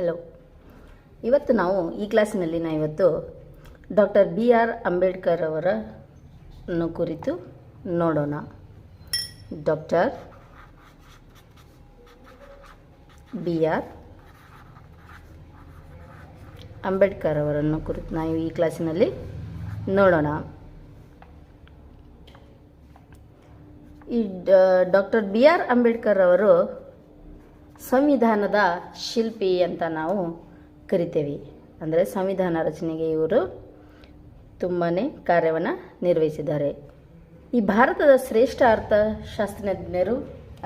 Hello ಇವತ್ತು ನಾವು ಈ ಕ್ಲಾಸಿನಲ್ಲಿ ನಾ ಇವತ್ತು ಡಾಕ್ಟರ್ ಬಿ ಆರ್ ಅಂಬೇಡ್ಕರ್ ಅವರನ್ನು ಕುರಿತು ನೋಡೋಣ. ಡಾಕ್ಟರ್ ಬಿ ಆರ್ ಅಂಬೇಡ್ಕರ್ ಅವರನ್ನು ಕುರಿತು ನಾವು ಈ ಕ್ಲಾಸಿನಲ್ಲಿ ನೋಡೋಣ. ಈ ಡಾಕ್ಟರ್ ಬಿ ಆರ್ ಅಂಬೇಡ್ಕರ್ ಅವರು ಸಂವಿಧಾನದ ಶಿಲ್ಪಿ ಅಂತ ನಾವು ಕರಿತೇವೆ. ಅಂದರೆ ಸಂವಿಧಾನ ರಚನೆಗೆ ಇವರು ತುಂಬಾ ಕಾರ್ಯವನ್ನು ನಿರ್ವಹಿಸಿದ್ದಾರೆ. ಈ ಭಾರತದ ಶ್ರೇಷ್ಠ ಅರ್ಥಶಾಸ್ತ್ರಜ್ಞರು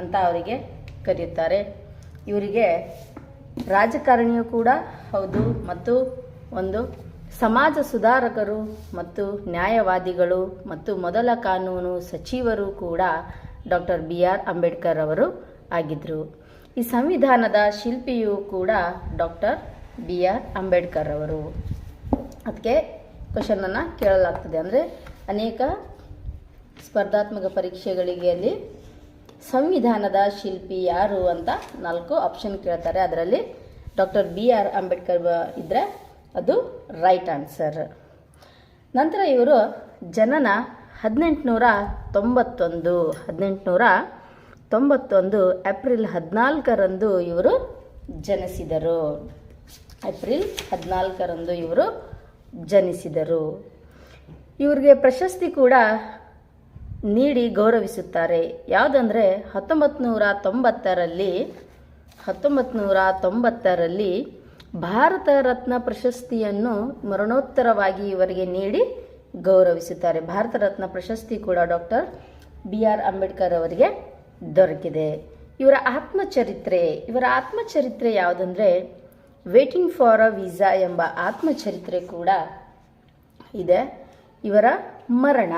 ಅಂತ ಅವರಿಗೆ ಕರೆಯುತ್ತಾರೆ. ಇವರಿಗೆ ರಾಜಕಾರಣಿಯೂ ಕೂಡ ಹೌದು ಮತ್ತು ಒಂದು ಸಮಾಜ ಸುಧಾರಕರು ಮತ್ತು ನ್ಯಾಯವಾದಿಗಳು ಮತ್ತು ಮೊದಲ ಕಾನೂನು ಸಚಿವರು ಕೂಡ ಡಾಕ್ಟರ್ ಬಿ ಆರ್ ಅಂಬೇಡ್ಕರ್ ಅವರು ಆಗಿದ್ದರು ಈ ಸಂವಿಧಾನದ ಶಿಲ್ಪಿಯೂ ಕೂಡ ಡಾಕ್ಟರ್ ಬಿ ಆರ್ ಅಂಬೇಡ್ಕರ್ ಅವರು ಅದಕ್ಕೆ ಕ್ವಶನನ್ನು ಕೇಳಲಾಗ್ತದೆ. ಅಂದರೆ ಅನೇಕ ಸ್ಪರ್ಧಾತ್ಮಕ ಪರೀಕ್ಷೆಗಳಿಗೆ ಅಲ್ಲಿ ಸಂವಿಧಾನದ ಶಿಲ್ಪಿ ಯಾರು ಅಂತ ನಾಲ್ಕು ಆಪ್ಷನ್ ಕೇಳ್ತಾರೆ. ಅದರಲ್ಲಿ ಡಾಕ್ಟರ್ ಬಿ ಆರ್ ಅಂಬೇಡ್ಕರ್ ಇದ್ದರೆ ಅದು ರೈಟ್ ಆನ್ಸರ್ ನಂತರ ಇವರು ಜನನ ಹದಿನೆಂಟುನೂರ ತೊಂಬತ್ತೊಂದು, ಹದಿನೆಂಟುನೂರ ತೊಂಬತ್ತೊಂದು ಏಪ್ರಿಲ್ ಹದಿನಾಲ್ಕರಂದು ಇವರು ಜನಿಸಿದರು. ಏಪ್ರಿಲ್ ಹದಿನಾಲ್ಕರಂದು ಇವರು ಜನಿಸಿದರು. ಇವರಿಗೆ ಪ್ರಶಸ್ತಿ ಕೂಡ ನೀಡಿ ಗೌರವಿಸುತ್ತಾರೆ. ಯಾವುದಂದರೆ ಹತ್ತೊಂಬತ್ತು ನೂರ ತೊಂಬತ್ತರಲ್ಲಿ ಹತ್ತೊಂಬತ್ತು ನೂರ ತೊಂಬತ್ತರಲ್ಲಿ ಭಾರತ ರತ್ನ ಪ್ರಶಸ್ತಿಯನ್ನು ಮರಣೋತ್ತರವಾಗಿ ಇವರಿಗೆ ನೀಡಿ ಗೌರವಿಸುತ್ತಾರೆ. ಭಾರತ ರತ್ನ ಪ್ರಶಸ್ತಿ ಕೂಡ ಡಾಕ್ಟರ್ ಬಿ ಆರ್ ಅಂಬೇಡ್ಕರ್ ಅವರಿಗೆ ದೊರಕಿದೆ. ಇವರ ಆತ್ಮಚರಿತ್ರೆ ಇವರ ಆತ್ಮಚರಿತ್ರೆ ಯಾವುದಂದರೆ ವೇಟಿಂಗ್ ಫಾರ್ ಅ ವೀಸಾ ಎಂಬ ಆತ್ಮಚರಿತ್ರೆ ಕೂಡ ಇದೆ. ಇವರ ಮರಣ.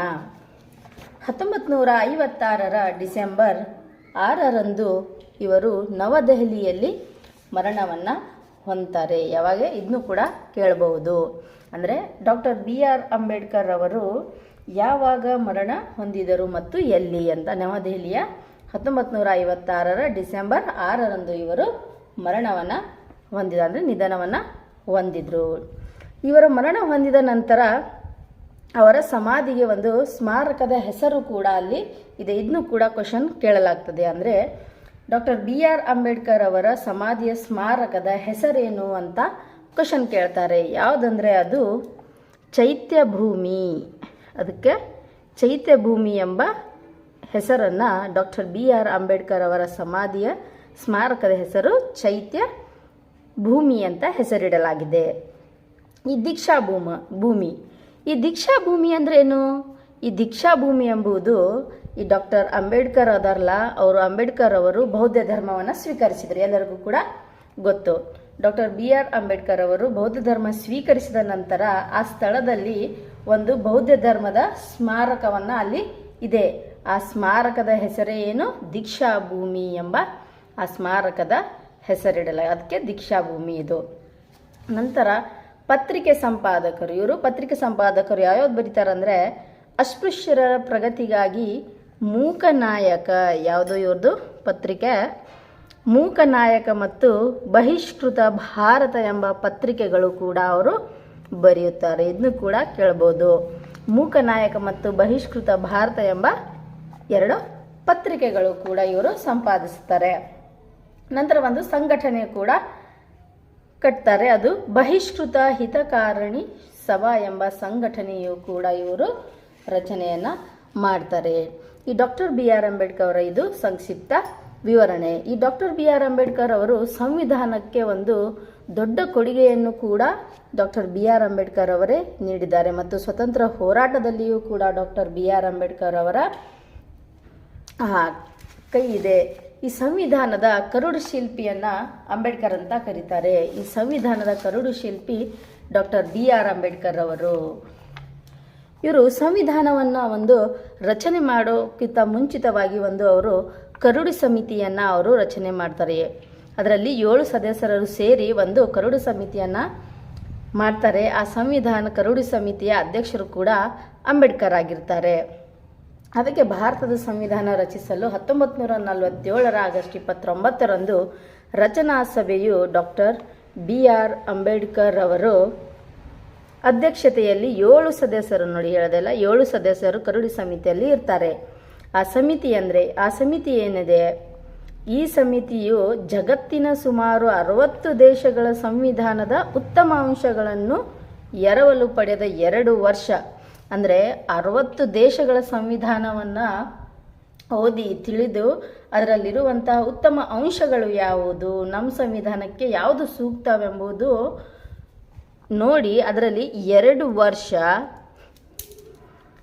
ಹತ್ತೊಂಬತ್ತು ನೂರ ಐವತ್ತಾರರ ಡಿಸೆಂಬರ್ ಆರರಂದು ಇವರು ನವದೆಹಲಿಯಲ್ಲಿ ಮರಣವನ್ನು ಹೊಂದ್ತಾರೆ. ಯಾವಾಗ? ಇದನ್ನು ಕೂಡ ಕೇಳಬಹುದು. ಅಂದರೆ ಡಾಕ್ಟರ್ ಬಿ ಆರ್ ಅಂಬೇಡ್ಕರ್ ಅವರು ಯಾವಾಗ ಮರಣ ಹೊಂದಿದರು ಮತ್ತು ಎಲ್ಲಿ ಅಂತ ನವದೆಹಲಿಯ ಹತ್ತೊಂಬತ್ತು ನೂರ ಐವತ್ತಾರರ ಡಿಸೆಂಬರ್ ಆರರಂದು ಇವರು ಮರಣವನ್ನು ಹೊಂದಿದ, ಅಂದರೆ ನಿಧನವನ್ನು ಹೊಂದಿದ್ರು. ಇವರು ಮರಣ ಹೊಂದಿದ ನಂತರ ಅವರ ಸಮಾಧಿಗೆ ಒಂದು ಸ್ಮಾರಕದ ಹೆಸರು ಕೂಡ ಅಲ್ಲಿ ಇದೆ. ಇದನ್ನು ಕೂಡ ಕ್ವಶನ್ ಕೇಳಲಾಗ್ತದೆ. ಅಂದರೆ ಡಾಕ್ಟರ್ ಬಿ ಆರ್ ಅಂಬೇಡ್ಕರ್ ಅವರ ಸಮಾಧಿಯ ಸ್ಮಾರಕದ ಹೆಸರೇನು ಅಂತ ಕ್ವಶನ್ ಕೇಳ್ತಾರೆ. ಯಾವುದಂದರೆ ಅದು ಚೈತ್ಯ ಭೂಮಿ. ಅದಕ್ಕೆ ಚೈತ್ಯ ಭೂಮಿ ಎಂಬ ಹೆಸರನ್ನು ಡಾಕ್ಟರ್ ಬಿ ಆರ್ ಅಂಬೇಡ್ಕರ್ ಅವರ ಸಮಾಧಿಯ ಸ್ಮಾರಕದ ಹೆಸರು ಚೈತ್ಯ ಭೂಮಿ ಅಂತ ಹೆಸರಿಡಲಾಗಿದೆ. ಈ ದೀಕ್ಷಾ ಭೂಮ, ಭೂಮಿ. ಈ ದೀಕ್ಷಾ ಭೂಮಿ ಅಂದ್ರೆ ಏನು? ಈ ದೀಕ್ಷಾ ಭೂಮಿ ಎಂಬುದು ಈ ಡಾಕ್ಟರ್ ಅಂಬೇಡ್ಕರ್ ಅದರ್ಲ ಅವರು ಅಂಬೇಡ್ಕರ್ ಅವರು ಬೌದ್ಧ ಧರ್ಮವನ್ನು ಸ್ವೀಕರಿಸಿದರು, ಎಲ್ಲರಿಗೂ ಕೂಡ ಗೊತ್ತು. ಡಾಕ್ಟರ್ ಬಿ ಆರ್ ಅಂಬೇಡ್ಕರ್ ಅವರು ಬೌದ್ಧ ಧರ್ಮ ಸ್ವೀಕರಿಸಿದ ನಂತರ ಆ ಸ್ಥಳದಲ್ಲಿ ಒಂದು ಬೌದ್ಧ ಧರ್ಮದ ಸ್ಮಾರಕವನ್ನು ಅಲ್ಲಿ ಇದೆ. ಆ ಸ್ಮಾರಕದ ಹೆಸರೇ ಏನು? ದೀಕ್ಷಾಭೂಮಿ ಎಂಬ ಆ ಸ್ಮಾರಕದ ಹೆಸರಿಡಲ, ಅದಕ್ಕೆ ದೀಕ್ಷಾಭೂಮಿ ಇದು. ನಂತರ ಪತ್ರಿಕೆ ಸಂಪಾದಕರು, ಇವರು ಪತ್ರಿಕೆ ಸಂಪಾದಕರು ಯಾವ್ಯಾವ್ದು ಬರೀತಾರೆ ಅಂದರೆ ಅಸ್ಪೃಶ್ಯರ ಪ್ರಗತಿಗಾಗಿ ಮೂಕನಾಯಕ ಯಾವುದು ಇವ್ರದ್ದು ಪತ್ರಿಕೆ. ಮೂಕನಾಯಕ ಮತ್ತು ಬಹಿಷ್ಕೃತ ಭಾರತ ಎಂಬ ಪತ್ರಿಕೆಗಳು ಕೂಡ ಅವರು ಬರೆಯುತ್ತಾರೆ. ಇದನ್ನು ಕೂಡ ಕೇಳ್ಬೋದು. ಮೂಕನಾಯಕ ಮತ್ತು ಬಹಿಷ್ಕೃತ ಭಾರತ ಎಂಬ ಎರಡು ಪತ್ರಿಕೆಗಳು ಕೂಡ ಇವರು ಸಂಪಾದಿಸ್ತಾರೆ. ನಂತರ ಒಂದು ಸಂಘಟನೆ ಕೂಡ ಕಟ್ತಾರೆ. ಅದು ಬಹಿಷ್ಕೃತ ಹಿತಕಾರಣಿ ಸಭಾ ಎಂಬ ಸಂಘಟನೆಯು ಕೂಡ ಇವರು ರಚನೆಯನ್ನು ಮಾಡ್ತಾರೆ. ಈ ಡಾಕ್ಟರ್ ಬಿ ಆರ್ ಅಂಬೇಡ್ಕರ್ ಅವರ ಇದು ಸಂಕ್ಷಿಪ್ತ ವಿವರಣೆ. ಈ ಡಾಕ್ಟರ್ ಬಿ ಆರ್ ಅಂಬೇಡ್ಕರ್ ಅವರು ಸಂವಿಧಾನಕ್ಕೆ ಒಂದು ದೊಡ್ಡ ಕೊಡುಗೆಯನ್ನು ಕೂಡ ಡಾಕ್ಟರ್ ಬಿ ಆರ್ ಅಂಬೇಡ್ಕರ್ ಅವರೇ ನೀಡಿದ್ದಾರೆ. ಮತ್ತು ಸ್ವತಂತ್ರ ಹೋರಾಟದಲ್ಲಿಯೂ ಕೂಡ ಡಾಕ್ಟರ್ ಬಿ ಆರ್ ಅಂಬೇಡ್ಕರ್ ಅವರ ಕೈ ಇದೆ. ಈ ಸಂವಿಧಾನದ ಕರುಡು ಶಿಲ್ಪಿಯನ್ನು ಅಂಬೇಡ್ಕರ್ ಅಂತ ಕರೀತಾರೆ. ಈ ಸಂವಿಧಾನದ ಕರುಡು ಶಿಲ್ಪಿ ಡಾಕ್ಟರ್ ಬಿ ಆರ್ ಅಂಬೇಡ್ಕರ್ ಅವರು. ಇವರು ಸಂವಿಧಾನವನ್ನು ಒಂದು ರಚನೆ ಮಾಡೋಕ್ಕಿಂತ ಮುಂಚಿತವಾಗಿ ಒಂದು ಅವರು ಕರುಡು ಸಮಿತಿಯನ್ನು ಅವರು ರಚನೆ ಮಾಡ್ತಾರೆ. ಅದರಲ್ಲಿ ಏಳು ಸದಸ್ಯರು ಸೇರಿ ಒಂದು ಕರುಡು ಸಮಿತಿಯನ್ನು ಮಾಡ್ತಾರೆ. ಆ ಸಂವಿಧಾನ ಕರುಡು ಸಮಿತಿಯ ಅಧ್ಯಕ್ಷರು ಕೂಡ ಅಂಬೇಡ್ಕರ್ ಆಗಿರ್ತಾರೆ. ಅದಕ್ಕೆ ಭಾರತದ ಸಂವಿಧಾನ ರಚಿಸಲು ಹತ್ತೊಂಬತ್ತು ನೂರ ನಲವತ್ತೇಳರ ಆಗಸ್ಟ್ ಇಪ್ಪತ್ತೊಂಬತ್ತರಂದು ರಚನಾ ಸಭೆಯು ಡಾಕ್ಟರ್ ಬಿ ಆರ್ ಅಂಬೇಡ್ಕರ್ ಅವರು ಅಧ್ಯಕ್ಷತೆಯಲ್ಲಿ ಏಳು ಸದಸ್ಯರು ನೋಡಿ ಹೇಳೋದಲ್ಲ, ಏಳು ಸದಸ್ಯರು ಕರುಡಿ ಸಮಿತಿಯಲ್ಲಿ ಇರ್ತಾರೆ. ಆ ಸಮಿತಿ ಅಂದರೆ, ಆ ಸಮಿತಿ ಏನಿದೆ? ಈ ಸಮಿತಿಯು ಜಗತ್ತಿನ ಸುಮಾರು ಅರವತ್ತು ದೇಶಗಳ ಸಂವಿಧಾನದ ಉತ್ತಮ ಅಂಶಗಳನ್ನು ಎರವಲು ಪಡೆದ ಎರಡು ವರ್ಷ. ಅಂದರೆ ಅರವತ್ತು ದೇಶಗಳ ಸಂವಿಧಾನವನ್ನು ಓದಿ ತಿಳಿದು ಅದರಲ್ಲಿರುವಂತಹ ಉತ್ತಮ ಅಂಶಗಳು ಯಾವುದು ನಮ್ಮ ಸಂವಿಧಾನಕ್ಕೆ ಯಾವುದು ಸೂಕ್ತವೆಂಬುದು ನೋಡಿ ಅದರಲ್ಲಿ ಎರಡು ವರ್ಷ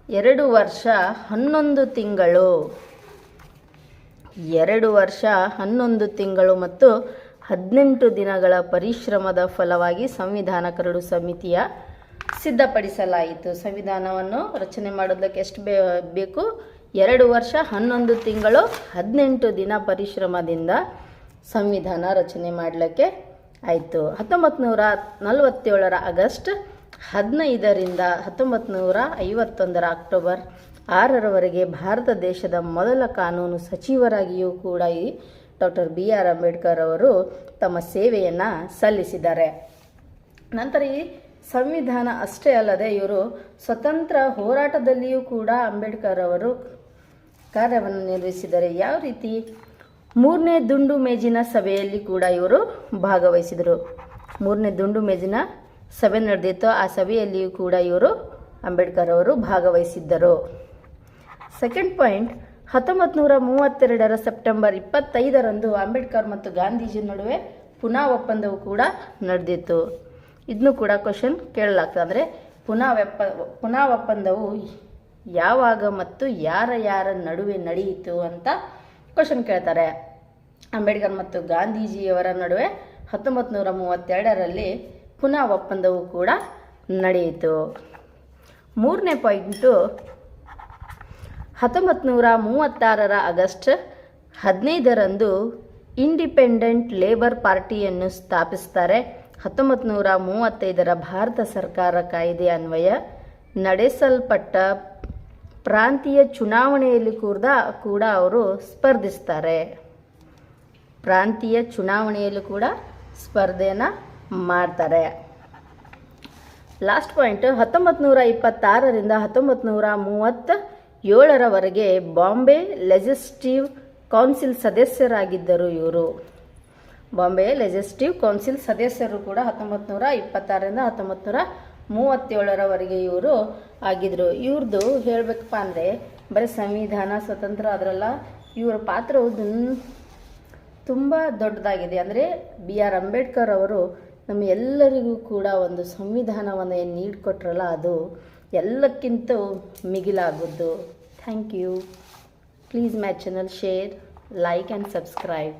ಎರಡು ವರ್ಷ ಹನ್ನೊಂದು ತಿಂಗಳು. ಎರಡು ವರ್ಷ ಹನ್ನೊಂದು ತಿಂಗಳು ಮತ್ತು ಹದಿನೆಂಟು ದಿನಗಳ ಪರಿಶ್ರಮದ ಫಲವಾಗಿ ಸಂವಿಧಾನ ಕರಡು ಸಮಿತಿಯ ಸಿದ್ಧಪಡಿಸಲಾಯಿತು. ಸಂವಿಧಾನವನ್ನು ರಚನೆ ಮಾಡೋದಕ್ಕೆ ಎಷ್ಟು ಬೇ, ಬೇಕು? ಎರಡು ವರ್ಷ, ಹನ್ನೊಂದು ತಿಂಗಳು, ಹದಿನೆಂಟು ದಿನ ಪರಿಶ್ರಮದಿಂದ ಸಂವಿಧಾನ ರಚನೆ ಮಾಡಲಿಕ್ಕೆ ಆಯಿತು. ಹತ್ತೊಂಬತ್ತು ನೂರ ನಲವತ್ತೇಳರ ಆಗಸ್ಟ್ ಹದಿನೈದರಿಂದ ಹತ್ತೊಂಬತ್ತು ನೂರ ಐವತ್ತೊಂದರ ಅಕ್ಟೋಬರ್ ಆರರವರೆಗೆ ಭಾರತ ದೇಶದ ಮೊದಲ ಕಾನೂನು ಸಚಿವರಾಗಿಯೂ ಕೂಡ ಈ ಡಾಕ್ಟರ್ ಬಿ ಆರ್ ಅಂಬೇಡ್ಕರ್ ಅವರು ತಮ್ಮ ಸೇವೆಯನ್ನು ಸಲ್ಲಿಸಿದ್ದಾರೆ. ನಂತರ ಈ ಸಂವಿಧಾನ ಅಷ್ಟೇ ಅಲ್ಲದೆ ಇವರು ಸ್ವತಂತ್ರ ಹೋರಾಟದಲ್ಲಿಯೂ ಕೂಡ ಅಂಬೇಡ್ಕರ್ ಅವರು ಕಾರ್ಯವನ್ನು ನಿರ್ವಹಿಸಿದ್ದಾರೆ. ಯಾವ ರೀತಿ? ಮೂರನೇ ದುಂಡು ಮೇಜಿನ ಸಭೆಯಲ್ಲಿ ಕೂಡ ಇವರು ಭಾಗವಹಿಸಿದರು. ಮೂರನೇ ದುಂಡು ಮೇಜಿನ ಸಭೆ ನಡೆದಿತ್ತು. ಆ ಸಭೆಯಲ್ಲಿಯೂ ಕೂಡ ಇವರು ಅಂಬೇಡ್ಕರ್ ಅವರು ಭಾಗವಹಿಸಿದ್ದರು. ಸೆಕೆಂಡ್ ಪಾಯಿಂಟ್ ಹತ್ತೊಂಬತ್ತು ನೂರ ಮೂವತ್ತೆರಡರ ಸೆಪ್ಟೆಂಬರ್ ಇಪ್ಪತ್ತೈದರಂದು ಅಂಬೇಡ್ಕರ್ ಮತ್ತು ಗಾಂಧೀಜಿ ನಡುವೆ ಪುನಃ ಒಪ್ಪಂದವು ಕೂಡ ನಡೆದಿತ್ತು. ಇದನ್ನು ಕೂಡ ಕ್ವಶನ್ ಕೇಳಲಾಗ್ತದೆ. ಅಂದರೆ ಪುನಃ ಒಪ್ಪ ಯಾವಾಗ ಮತ್ತು ಯಾರ ಯಾರ ನಡುವೆ ನಡೆಯಿತು ಅಂತ ಕ್ವಶನ್ ಕೇಳ್ತಾರೆ. ಅಂಬೇಡ್ಕರ್ ಮತ್ತು ಗಾಂಧೀಜಿಯವರ ನಡುವೆ ಹತ್ತೊಂಬತ್ತು ನೂರ ಮೂವತ್ತೆರಡರಲ್ಲಿ ಪುನಃ ಒಪ್ಪಂದವು ಕೂಡ ನಡೆಯಿತು. ಮೂರನೇ ಪಾಯಿಂಟು ಹತ್ತೊಂಬತ್ತು ನೂರ ಮೂವತ್ತಾರರ ಆಗಸ್ಟ್ ಹದಿನೈದರಂದು ಇಂಡಿಪೆಂಡೆಂಟ್ ಲೇಬರ್ ಪಾರ್ಟಿಯನ್ನು ಸ್ಥಾಪಿಸ್ತಾರೆ. ಹತ್ತೊಂಬತ್ತು ನೂರ ಮೂವತ್ತೈದರ ಭಾರತ ಸರ್ಕಾರ ಕಾಯ್ದೆ ಅನ್ವಯ ನಡೆಸಲ್ಪಟ್ಟ ಪ್ರಾಂತೀಯ ಚುನಾವಣೆಯಲ್ಲಿ ಕೂಡ ಕೂಡ ಅವರು ಸ್ಪರ್ಧಿಸ್ತಾರೆ. ಪ್ರಾಂತೀಯ ಚುನಾವಣೆಯಲ್ಲೂ ಕೂಡ ಸ್ಪರ್ಧೆಯನ್ನು ಮಾಡ್ತಾರೆ. ಲಾಸ್ಟ್ ಪಾಯಿಂಟ್ ಹತ್ತೊಂಬತ್ತು ನೂರ ಇಪ್ಪತ್ತಾರರಿಂದ ಹತ್ತೊಂಬತ್ತು ನೂರ ಮೂವತ್ತ ಏಳರವರೆಗೆ ಬಾಂಬೆ ಲೆಜಿಸ್ಟಿವ್ ಕೌನ್ಸಿಲ್ ಸದಸ್ಯರಾಗಿದ್ದರು ಇವರು. ಬಾಂಬೆ ಲೆಜಿಸ್ಟಿವ್ ಕೌನ್ಸಿಲ್ ಸದಸ್ಯರು ಕೂಡ ಹತ್ತೊಂಬತ್ತು ನೂರ ಇಪ್ಪತ್ತಾರರಿಂದ ಹತ್ತೊಂಬತ್ತು ನೂರ ಮೂವತ್ತೇಳರವರೆಗೆ ಇವರು ಆಗಿದ್ರು. ಇವ್ರದ್ದು ಹೇಳಬೇಕಪ್ಪ ಅಂದರೆ ಬರೀ ಸಂವಿಧಾನ, ಸ್ವತಂತ್ರ ಅದರಲ್ಲ ಇವರ ಪಾತ್ರವು ತುಂಬ ದೊಡ್ಡದಾಗಿದೆ. ಅಂದರೆ ಬಿ ಆರ್ ಅಂಬೇಡ್ಕರ್ ಅವರು ನಮ್ಮ ಎಲ್ಲರಿಗೂ ಕೂಡ ಒಂದು ಸಂವಿಧಾನವನ್ನು ಏನು ನೀಡಿಕೊಟ್ರಲ್ಲ ಅದು ಎಲ್ಲಕ್ಕಿಂತ ಮಿಗಿಲಾಗುವುದು thank you. Please my channel share, like and subscribe.